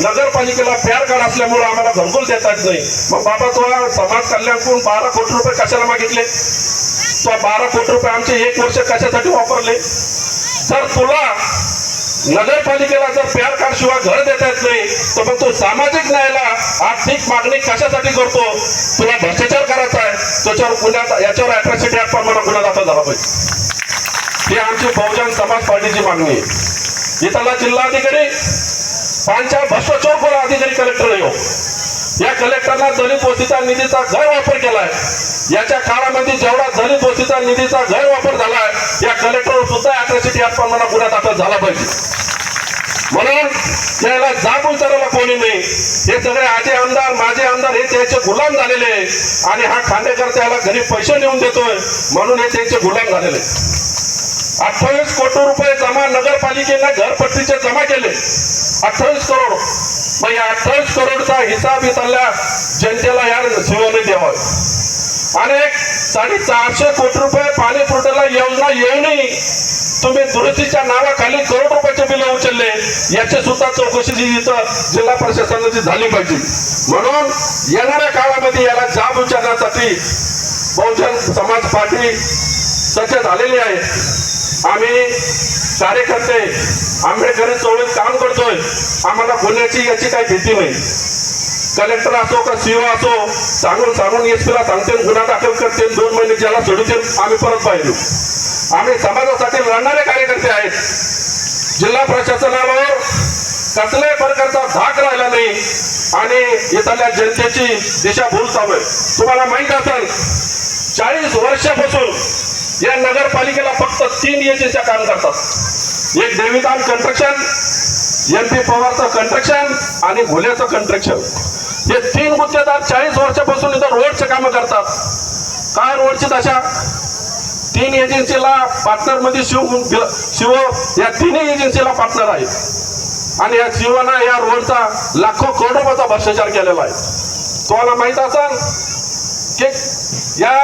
नगरपालिकेला प्यार कार्ड असल्यामुळे आम्हाला घरकुल देता येत नाही. मग बाबा तो समाज कल्याणकडून बारा कोटी रुपये कशाला मागितले? तो बारा कोटी रुपये आमचे एक वर्ष कशासाठी वापरले? जर तुला नगरपालिकेला जर प्यार कार्ड शिवाय घर देता येत नाही तर मग तू सामाजिक न्यायाला आर्थिक मागणी कशासाठी करतो? तुला भ्रष्टाचार करायचा आहे. त्याच्यावर गुन्ह्यात याच्यावर अट्रॉसिटी ऍक्ट प्रमाणे गुन्हा दाखल झाला पाहिजे. ही आमची बहुजन समाज पार्टीची मागणी आहे. इथला जिल्हाधिकारी पांच्या भ्रष्टाचार अधिकारी कलेक्टर येऊ हो. या कलेक्टरला दलित वस्तीचा निधीचा गैरवापर केलाय. याच्या काळामध्ये जेवढा दलित वस्तीचा निधीचा गैरवापर झालाय या कलेक्टरवर सुद्धा अॅट्रॉसिटी ऍक्ट प्रमाणात गुन्हा दाखल झाला पाहिजे. म्हणून त्याला जाब विचारायला कोणी नाही. हे सगळे आजे आमदार माझे आमदार हे त्याचे गुलाम झालेले आणि हा खांडेकर त्याला घरी पैसे नेऊन देतोय. म्हणून हे त्यांचे गुलाम झालेले अठ्ठावीस कोटी रुपये नगरपालिकेने घरपट्टीचे जमा केले. अठ्ठावीस करोड. मग या अठ्ठावीस करोडचा हिसाब इथल्या जनतेला या शिवने द्यावा आणि साडे साडेचारशे कोटी रुपये पाणी पुरवठ्याला योजना येऊनही तुम्ही दुरुस्तीच्या नावाखाली करोड रुपयाचे बिल उचलले याची सुद्धा चौकशी जी इथं जिल्हा प्रशासनाची झाली पाहिजे. म्हणून येणाऱ्या काळामध्ये याला जाब विचारण्यासाठी बहुजन समाज पार्टी सज्ज झालेली आहे. आम्ही कार्यकर्ते आंबेडकरी चळवळीत काम करतोय. आम्हाला गुन्ह्याची याची काही भीती नाही. कलेक्टर असो का सीओ असो सांगून सांगून एस पीला सांगते गुन्हा दाखल करते दोन महिने ज्याला सोडते आम्ही परत पाहिजे आम्ही समाजासाठी लढणारे कार्यकर्ते आहेत. जिल्हा प्रशासनावर कसल्याही प्रकारचा धाक राहिला नाही आणि इथल्या जनतेची दिशाभूल चालू आहे. तुम्हाला माहीत असेल चाळीस वर्षापासून या नगरपालिकेला फक्त तीन एजन्स्या काम करतात. एक देवीदान कंस्ट्रक्शन एम पी पवारचं कंस्ट्रक्शन आणि घोल्याचं कंट्रक्शन हे तीन गुत्तेदार चाळीस वर्षापासून इथं रोडचे कामं करतात. काय रोडची दशा? तीन एजन्सीला पार्टनरमध्ये शिव शिव या तिन्ही एजन्सीला पार्टनर आहे आणि या शिवना या रोडचा लाखो करोड रुपयाचा भ्रष्टाचार केलेला आहे. तुम्हाला माहीत असेल की या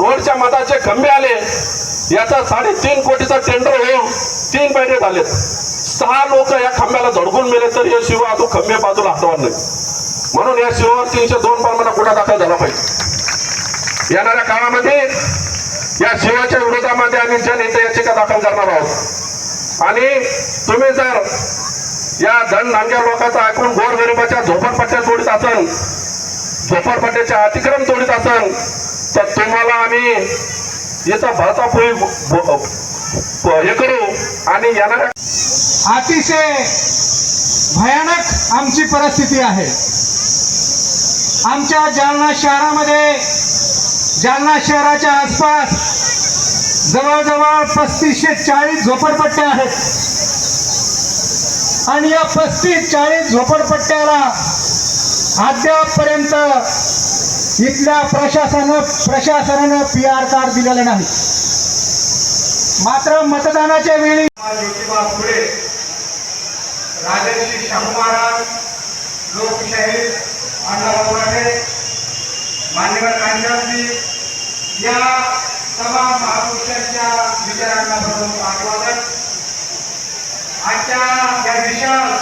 रोडच्या मताचे खंबे आले. याचा साडेतीन कोटीचा टेंडर होऊन तीन महिने झाले सहा लोक या खांब्याला झडकून मेले तर या शिव तो खंबे बाजूला हटवणार नाही म्हणून या शिवावर तीनशे दोन प्रमाणे गुन्हा दाखल झाला पाहिजे. येणाऱ्या काळामध्ये या शिवाच्या विरोधामध्ये आम्ही जनहित याचिका दाखल करणार आहोत. आणि तुम्ही जर या धन नांग्या लोकांचा ऐकून गोरगरिबाच्या झोपडपट्ट्या तोडीत असेल झोपडपट्ट्याच्या अतिक्रम तोडीत असेल तर तुम्हाला आम्ही याचा भातापोळी हे करू आणि येणाऱ्या अतिशय भयानक आमची परिस्थिती आहे. आमच्या जालना शहरामध्ये जालना शहराच्या आसपास जवळजवळ पस्तीसशे चाळीस झोपडपट्ट्या आहेत. आणि या पस्तीस चाळीस झोपडपट्ट्याला अद्यापपर्यंत इथल्या प्रशासनानं प्रशासनानं पी आर कार्ड दिलेलं नाही. मात्र मतदानाच्या वेळी ज्योतिबा फुले राजर्षी शाहू महाराज लोकशाही अण्णाभाऊ राठे मान्यवर कांजाजी या तमाम महापुरुषांच्या विचारांना बरोबर अभिवादन आजच्या या विशाल